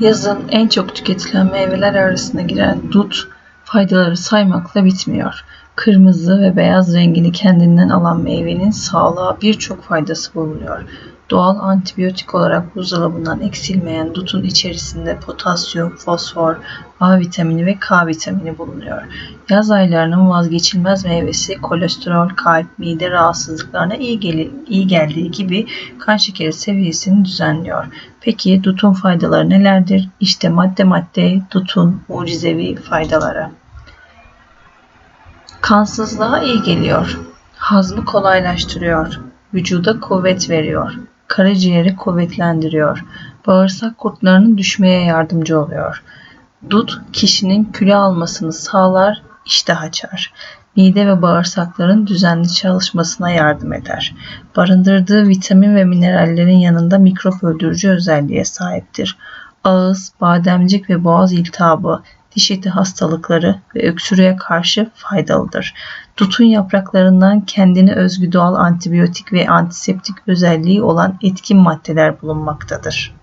Yazın en çok tüketilen meyveler arasına giren dut faydaları saymakla bitmiyor. Kırmızı ve beyaz rengini kendinden alan meyvenin sağlığa birçok faydası bulunuyor. Doğal antibiyotik olarak buzdolabından eksilmeyen dutun içerisinde potasyum, fosfor, A vitamini ve K vitamini bulunuyor. Yaz aylarının vazgeçilmez meyvesi kolesterol, kalp, mide rahatsızlıklarına iyi, gelir, iyi geldiği gibi kan şekeri seviyesini düzenliyor. Peki dutun faydaları nelerdir? İşte madde madde dutun mucizevi faydaları. Kansızlığa iyi geliyor. Hazmı kolaylaştırıyor. Vücuda kuvvet veriyor. Karaciğeri kuvvetlendiriyor. Bağırsak kurtlarının düşmeye yardımcı oluyor. Dut kişinin kilo almasını sağlar, iştah açar. Mide ve bağırsakların düzenli çalışmasına yardım eder. Barındırdığı vitamin ve minerallerin yanında mikrop öldürücü özelliğe sahiptir. Ağız, bademcik ve boğaz iltihabı, diş eti hastalıkları ve öksürüğe karşı faydalıdır. Dutun yapraklarından kendine özgü doğal antibiyotik ve antiseptik özelliği olan etkin maddeler bulunmaktadır.